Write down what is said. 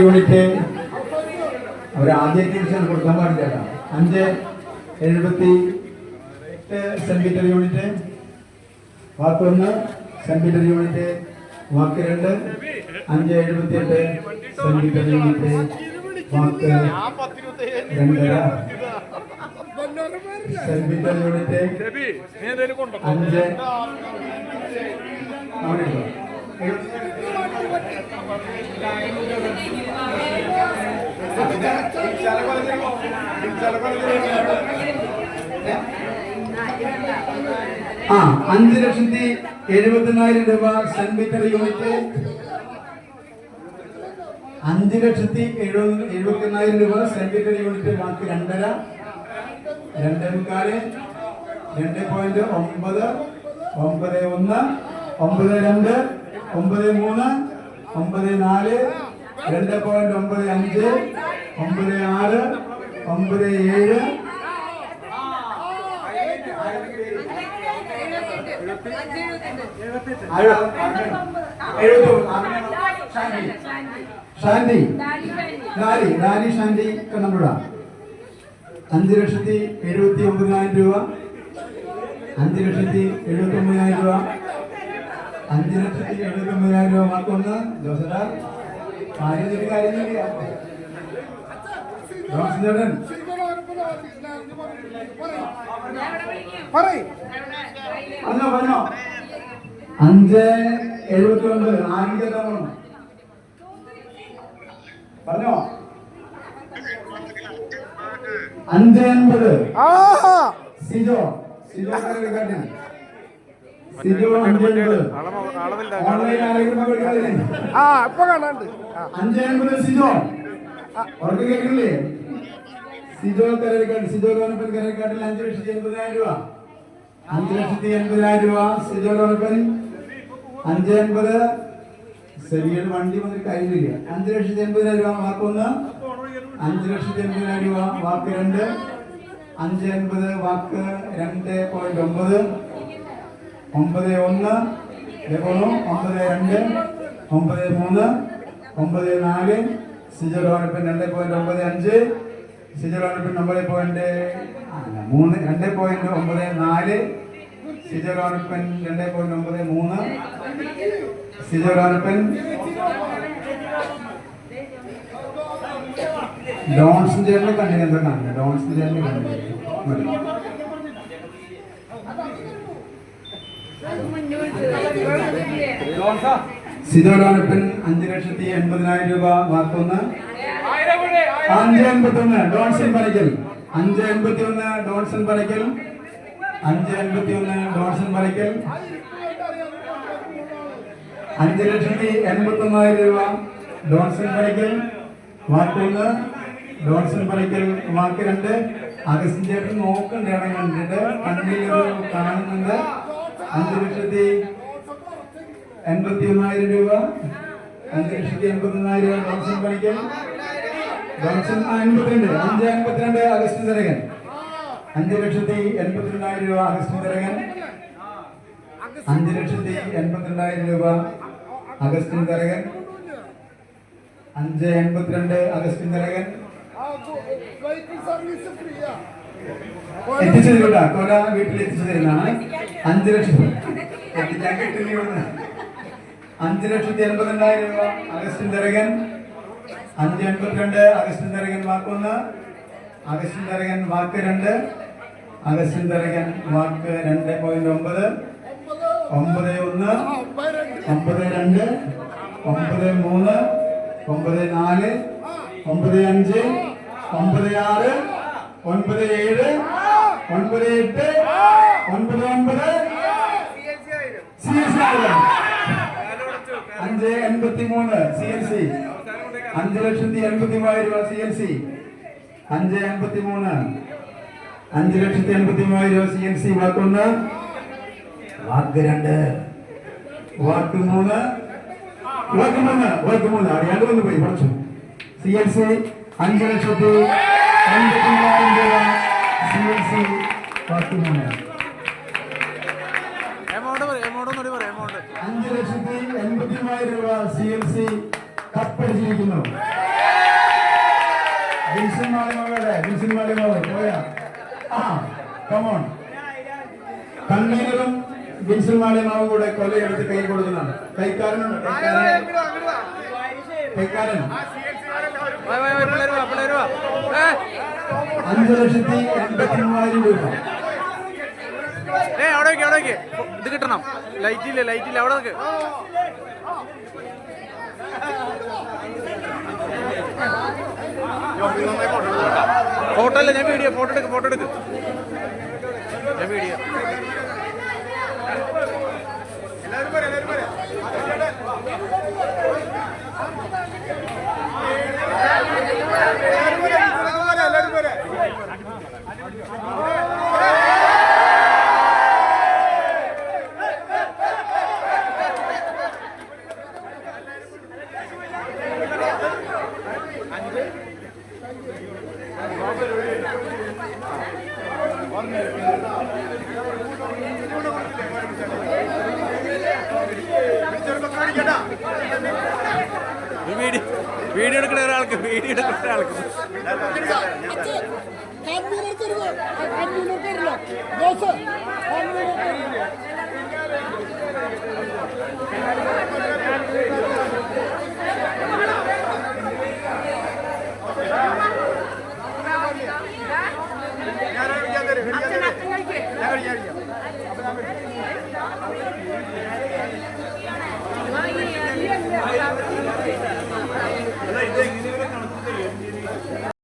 Unit അവർ ആദ്യ division കൊടുക്കാൻ പാടില്ല. അഞ്ച് എഴുപത്തി എട്ട് സെന്റിമീറ്റർ യൂണിറ്റ് വാക്ക് ഒന്ന് സെന്റിമീറ്റർ യൂണിറ്റ് വാക്ക് രണ്ട് അഞ്ച് എഴുപത്തി എട്ട് സെന്റിമീറ്റർ യൂണിറ്റ് വാക്ക് രണ്ടര സെന്റിമീറ്റർ യൂണിറ്റ് അഞ്ച് ഇട്ടോ. ആ അഞ്ച് ലക്ഷത്തി എഴുപത്തിനായിരം രൂപ സെന്റിമീറ്റർ യൂണിറ്റ്. അഞ്ച് ലക്ഷത്തി എഴുപത് എഴുപത്തിനായിരം രൂപ സെന്റിമീറ്റർ യൂണിറ്റ് ബാക്കി രണ്ടര. രണ്ടേ മുക്കാൽ രണ്ട് പോയിന്റ് ഒമ്പത് ഒമ്പത് ഒന്ന് ഒമ്പത് രണ്ട് ഒമ്പത് മൂന്ന് ഒമ്പത് നാല് രണ്ട് പോയിന്റ് ഒമ്പത് അഞ്ച് ഒമ്പത് ആറ് ഒമ്പത് ഏഴ്. ഷാന്തി ഡാലി ലാലി ഷാന്തി കണ്ണമ്പുഴ അഞ്ച് ലക്ഷത്തി എഴുപത്തി ഒമ്പതിനായിരം രൂപ. അഞ്ച് ലക്ഷത്തി എഴുപത്തി ഒമ്പതിനായിരം രൂപ. അഞ്ച് ലക്ഷത്തി എഴുപത്തി ഒമ്പതിനായിരം രൂപ മാർക്കൊന്ന് ജോസഡ കാര്യത്തിൽ കാര്യം ജോൺസൺ പറഞ്ഞോ പറഞ്ഞോ. അഞ്ച് എഴുപത്തി ഒമ്പത് ആദ്യത്തെ തവണ പറഞ്ഞോ. അഞ്ച് എൺപത്. സിജോ സിജോ കരടിക്കാട്ടിൽ. സിജോ അഞ്ച് എൺപത് ഓൺലൈൻ ആരെങ്കിലും പങ്കെടുക്കുന്നില്ലേ? ആ ഇപ്പൊ കാണാണ്ട് സിജോ? കേൾക്കില്ലേ സിജോ കരടിക്കാട്ടിൽ സിജോ ലോനപ്പൻ കരടിക്കാട്ടിൽ അഞ്ച് ലക്ഷത്തി എൺപതിനായിരം രൂപ. അഞ്ച് ലക്ഷത്തി എൺപതിനായിരം രൂപ സിജോ ലോനപ്പൻ അഞ്ച് എൺപത് സെമിയുടെ വണ്ടി വന്നിട്ട് കഴിഞ്ഞില്ല അഞ്ചു ലക്ഷത്തി എൺപതിനായിരം രൂപ മാർക്ക് ഒന്ന്. അഞ്ച് ലക്ഷത്തി എൺപതിനായിരം രൂപ വാക്ക് രണ്ട്. അഞ്ച് എൺപത് വാക്ക് രണ്ട് പോയിന്റ് ഒമ്പത്. ഒമ്പത് ഒന്ന് ഇതേപോലെ ഒമ്പത് രണ്ട് ഒമ്പത് മൂന്ന് ഒമ്പത് നാല് സിജറോണിപ്പൻ രണ്ട് പോയിന്റ് ഒമ്പത് അഞ്ച് സിജറോണിപ്പൻ ഒമ്പത് പോയിന്റ് മൂന്ന് രണ്ട് പോയിന്റ് ഒമ്പത് നാല് സിജറോണിപ്പൻ രണ്ട് പോയിന്റ് ഒമ്പത് മൂന്ന് സിജറോണിപ്പൻ ഡോൺസൺ ഡോൺസിന്റെ കണ്ടിന് എന്താ കാണുന്നത് ഡോൺസിന്റെ കണ്ടിന് സിജോറാണപ്പൻ അഞ്ച് ലക്ഷത്തി എൺപതിനായിരം രൂപ വാർത്തൊന്ന് അഞ്ച് എൺപത്തി ഒന്ന് ഡോൺസൺ പണിക്കൽ അഞ്ച് എൺപത്തി ഒന്ന് ഡോൺസൺ പണിക്കൽ അഞ്ച് എൺപത്തി ഒന്ന് ഡോൺസൺ പണിക്കൽ അഞ്ച് ലക്ഷത്തി എൺപത്തി ഒന്നായിരം രൂപ ഡോൺസൺ പണിക്കൽ വാക്കൊന്ന് ഡോൺസൺ പണിക്കൽ വാക്ക് രണ്ട്. അഗസ്റ്റിൻ ചേട്ടൻ നോക്കണ്ട ഇടം കണ്ടിട്ട് കണ്ണിൽ കാണുന്നുണ്ട്. അഞ്ച് ലക്ഷത്തി എൺപത്തി ഒന്നായിരം രൂപ. അഞ്ച് ലക്ഷത്തി എൺപത്തി ഒന്നായിരം രൂപ ഡോൺസൺ പണിക്കൽ ഡോൺസൺ എൺപത്തിരണ്ട്. അഞ്ച് അൻപത്തിരണ്ട് അഗസ്റ്റ് തരകൻ. അഞ്ച് ലക്ഷത്തി എൺപത്തിരണ്ടായിരം രൂപ അഗസ്റ്റ് തരകൻ. അഞ്ച് ലക്ഷത്തി എൺപത്തിരണ്ടായിരം രൂപ അഗസ്റ്റിൻ തരകൻ. അഞ്ച് എൺപത്തിരണ്ട് അഗസ്റ്റിൻ തരകൻ. എത്തിച്ചു തരൂട്ടാ കൊല വീട്ടിൽ എത്തിച്ചു തരുന്നതാണ്. അഞ്ച് ലക്ഷം. എത്തിക്കാൻ കിട്ടില്ല. അഞ്ച് ലക്ഷത്തി എൺപത്തിരണ്ടായിരം രൂപ അഗസ്റ്റിൻ തരകൻ അഞ്ച് എൺപത്തിരണ്ട് അഗസ്റ്റിൻ തരകൻ വാക്കൊന്ന് അഗസ്റ്റിൻ തരകൻ വാക്ക് രണ്ട് അഗസ്റ്റിൻ തരകൻ വാക്ക് രണ്ട് പോയിന്റ് ഒമ്പത് ഒമ്പത് ഒന്ന് ഒമ്പത് രണ്ട് ഒമ്പത് മൂന്ന് ഒമ്പത് നാല് ഒമ്പത് അഞ്ച് ഒമ്പത് ആറ് ഒൻപത് ഏഴ് ഒൻപത് എട്ട് ഒൻപത് ഒൻപത്. സി എസ് അഞ്ച് എൺപത്തി മൂന്ന് സി എൽ സി അഞ്ച് ലക്ഷത്തി എൺപത്തി മൂവായിരം രൂപ സി എൽ സി അഞ്ച് എൺപത്തി മൂന്ന് അഞ്ച് ലക്ഷത്തി എൺപത്തി മൂവായിരം രൂപ സി എൽ സി വാക്കൊന്ന് വാക്ക് രണ്ട്. വാക്ക് മൂന്ന്. വാക്ക് മൂന്ന്. വാക്ക് മൂന്ന്. അറിയാണ്ട് വന്ന് പോയി കുറച്ചു. സി എൽ സി അഞ്ച് ലക്ഷത്തി എൺപത്തി മൂവായിരം രൂപ സി എൽ സി വാക്ക് മൂന്ന്. എമൗണ്ട് എമൗണ്ട് എമൗണ്ട് മൂവായിരം രൂപ സി എൽ സി കപ്പടിച്ചിരിക്കുന്നു. വിൻസൻ മാളിമാവയുടെ വിൻസൻ മാളിമാവ് പോയാ. ആ കമോൺ കൺവീനറും വിൻസൻ മാളിമാവും കൂടെ കൊല്ലയെടുത്ത് കൈ കൊടുക്കുന്നതാണ് കൈക്കാരനുണ്ട് കൈക്കാരൻ. കൈക്കാരൻ അഞ്ച് ലക്ഷത്തി എൺപത്തി മൂവായിരം രൂപ. ഏ അവിടെ അവിടെ ഇത് കിട്ടണം. ലൈറ്റ് ഇല്ല ലൈറ്റ് ഇല്ല അവിടെ നിൽക്ക് ഫോട്ടോ അല്ല ഞാൻ വീഡിയോ ഫോട്ടോ എടുക്ക് ഫോട്ടോ എടുക്ക്. ഞാൻ വീഡിയോ വീഡിയോ എടുക്കുന്ന ഒരാൾക്ക് വീഡിയോ എടുക്കുന്ന ഒരാൾക്ക്. കൺവീനർ